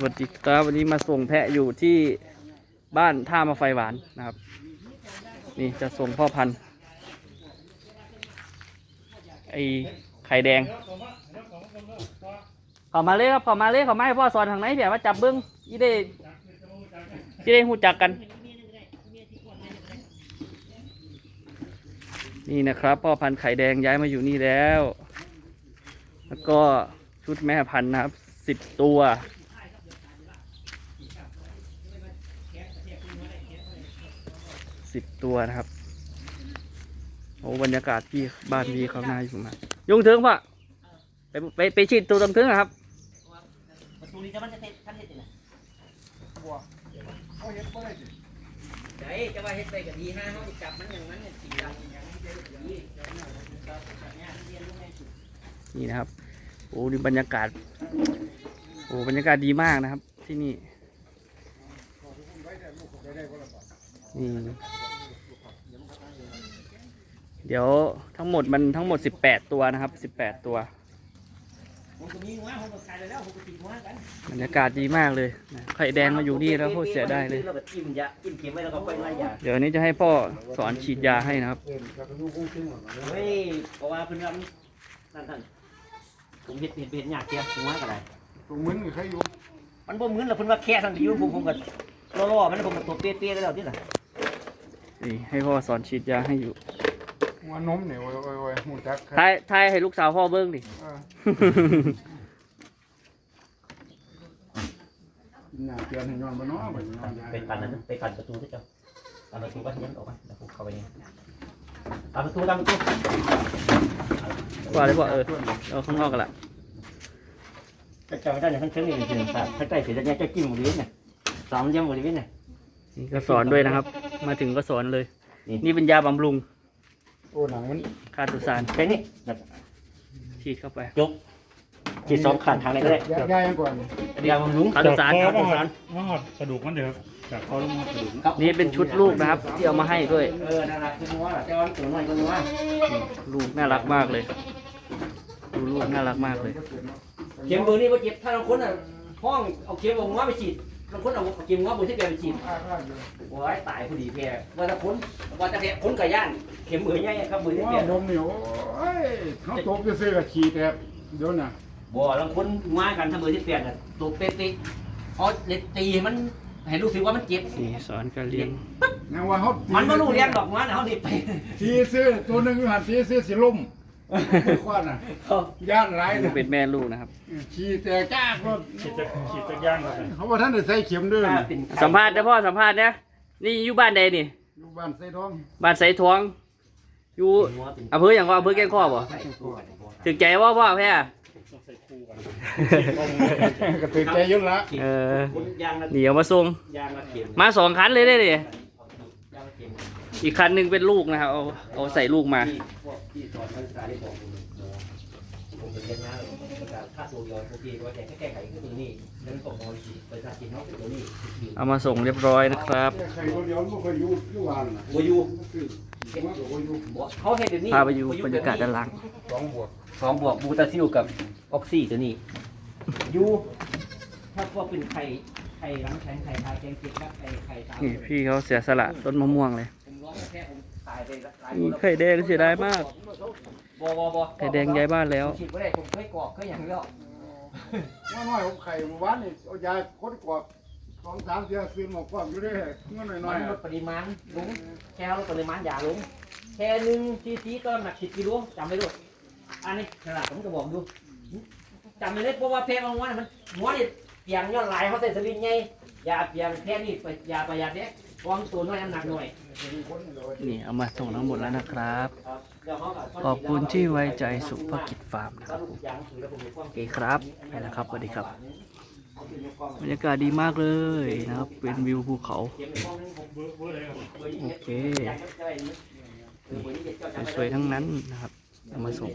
วัสดีครับวันนี้มาส่งแพะอยู่ที่บ้านท่ามาไฟหวานนะครับ นี่จะส่งพ่อพันธุ์ไอไข่แดงข้ามาเลยครับข้ามาเลยข้ามาให้พ่อสอนทางไหนเพี่ยว่าจับเบิ้งยี่ได้ยี่ได้หูจักกัน นี่นะครับ พ่อพันธุ์ไข่แดงย้ายมาอยู่นี่แล้ว แล้วก็ชุดแม่พันธุ์นะครับสิบตัว สิบตัวนะครับ โอ้บรรยากาศพี่บ้านพี่เขาหน่าอยู่มากยุงถึงปะไปไปไปฉีดตัวตรงถึงนะครับประตูนี้จะมันจะเทท่านเฮ็ดยังไงใจจะว่าเฮ็ดไปก็ดีนะเฮาสิจับมันอย่างนั้นเนี่ยสีดำอย่างนั้นจะดีแต่เนี่ยเราเนี่ยเรียนรู้ในสุดนี่นะครับ โอ้นี่บรรยากาศ โอ้บรรยากาศดีมากนะครับ ที่นี่นี่ เดี๋ยวทั้งหมดมันทั้งหมด 18 ตัวนะครับ 18 ตัวผมก็มีหัวผมก็ขายไปแล้วผมก็ติดหัวกันบรรยากาศดีมากเลยนะไข่แดงมาอยู่นี่แล้วโคตรเสียได้เลยแล้วก็จิ้มยาจิ้มเค็มไว้แล้วก็ไปไล่ยาเดี๋ยวนี้จะให้พ่อสอนฉีดยาให้นะครับ เฮ้ยเพราะว่าเพิ่นว่ามันนั่นท่านผมเฮ็ดเฮ็ดเฮ็ดยากเตี้ยหัวก็ได้ตรงมึนใครอยู่มันบ่เหมือนแล้วเพิ่นว่าแค่ท่านอยู่ผมผมก็ล่อๆมันผมก็ตัวเปี้ยๆแล้วที่น่ะนี่ให้พ่อสอนฉีดยาให้อยู่ หัวนมเนี่ยโอ้ยโอ้ยโอ้ยหูจักครับทายทายให้ลูกสาวพ่อเบิ้งดิ เออกินหน้าเตือนให้นอนบ่เนาะบ่นอนไปกันนั้นไปกันประตูที่เจ้ากันประตูก็ยันออกมาแล้วผมเข้าไปนี่กันประตูกันประตูว่าเลยพ่อเออ เอาข้างนอกกันละจะจำไม่ได้เนี่ยท่านเชิงนี่จริงๆครับท่านใกล้เสร็จแล้วเนี่ยจะจิ้มบริเวณเนี่ยสามเยี่ยมบริเวณเนี่ยนี่ก็สอนด้วยนะครับ มาถึงก็สอนเลย นี่นี่เป็นยาบำรุง โอ้หนังมันคาตุซานแค่นี้ฉีดเข้าไปจบขีดสองขาดทางไหนก็ได้ยากยายก่อนยาบำรุงคาตุซานคคาอตุมาหซาอนดมาหอดกระดูกมันเด้อครับจากคอลงมาหอดกระดูกนี่เป็นชุดลูกนะครับ ที่เอามาให้ด้วยเออนั่นแหละคือนัวแต่ว่าตัวน้อยก็นัวนี่ลูกน่ารักมากเลยดูลูกน่ารักมากเลยเข็มเบอร์นี่ว่าเจ็บถ้าเราคนอะห้องเอาเข็มเอาหัวไปฉีด เราคนเอาเข็มหัวบุญที่แกไปฉีดอ้าๆอยู่โอ้ยตายพอดีแพ้ว่าจะคนว่าจะแพ้คนกับย่านเข็มเบอร์ใหญ่ครับเบอร์ที่ว่าแกนมเนี่ยโอ้ยเขาตบซื่อๆก็ขี้แตกเดี๋ยวน่ะบ่เราคนมากันถ้าเบอร์ที่แปดน่ะตัวเป๊ะๆเอาเล็ดตีมันให้รู้สึกว่ามันเจ็บนี่สอนการเลี้ยงยังว่าเขามัมันไม่รู้เรียงดอกมันเขาดิไปทีซื้อตัวหนึงอยู่หันทีซื้อสิล่ม ไม่คว้าน่ะย่านหลายนี่น่ะเป็นแม่ลูกนะครับ ขี้แตกจ้ากรถขีดจะขีดจะย่างครับเขาบอกท่านได้ใส่เข็มด้วยสัมภาษณ์นะพ่อสัมภาษณ์นะนี่อยู่บ้านใดนี่อยู่บ้านใส่ท้องบ้านไสทอง อยู่อำเภออย่างว่าอำเภอแก้งข้อบ่ถึงใจว่าพ่อแพ้ก็ตื่นใจอยุ่นละเออยางละหนีเอามาส่งยางละเข็มมาสองคันเลยได้ดิย อีกคันหนึ่งเป็นลูกนะครับ เอาเอาใส่ลูกมา ที่พวกที่สอนนักศึกษาที่บอกผมผมเป็นเรียนนะค่าตัวย้อนพวกพี่ว่าแต่แก้ไขคือตัวนี้แล้วก็มองสีประชาชนเขาเป็นตัวนี้เอามาส่งเรียบร้อยนะครับ ใครคนเดียวไม่เคยอยู่อยู่บ้านนะวายูมันก็บ่อยู่เขาเห็นเดี๋ยวนี้พาไปอยู่บรรยากาศด้านล่างสองบวกสองบวกบูตาซิลกับออกซิตัวนี้ยูถ้าพวกเป็นไข่ไข่ล้างแข็งไข่ทาแกงเจ็ดครับไข่ไข่ตามนี่พี่เขาเสียสละต้นมะม่วงเลย ผมร้องแค่ผมตายไปหลายนี่ไข่แดงเสียดายมาก บอบอบอไข่แดงย้ายบ้านแล้ว ฉีดไม่ได้ผมเคยกรอกเคยอย่างเดียวว่าน้อยผมไข่เมื่อวานนี่เอายาคดกวาดสองสามเดือนซื้อหมอกความอยู่เด้เงินน้มัอยนๆลอะดปริมาณลงแค่ลดปริมาณยาลงแค่หนึ่งซีซีก็หนักสิบกิโลจำไว้ด้วยอันนี้ฉลาดผมจะบอกดูจำไว้เลยเพราะว่าเพลงมันมันหัวนี่เปียงยอดลายเขาใส่สลิงไงยาเปียงแค่นี้ไปยาประหยัดเนี้ย วางตัวน้อยน้ำหนักหน่อยนี่เอามาส่งทั้งหมดแล้วนะครับครับเดี๋ยวเขาก็ขอบคุณที่ไว้ใจสุภกิจฟาร์มนะคสรับรุปยางถือแล้วผมมีความโอเคครับไปแล้วครับสวัสดีครับบรรยากาศดีมากเลยนะครับ เป็นวิวภูเขาเก็บในห้องนึงผมเบอร์เบอร์เลยครับเบอร์ยี่โอสิบเคยางก็จะได้นี่เออเบอร์ยี่สิบเจ้าจำไว้สวยๆทั้งนั้นนะครับเอามาส่ง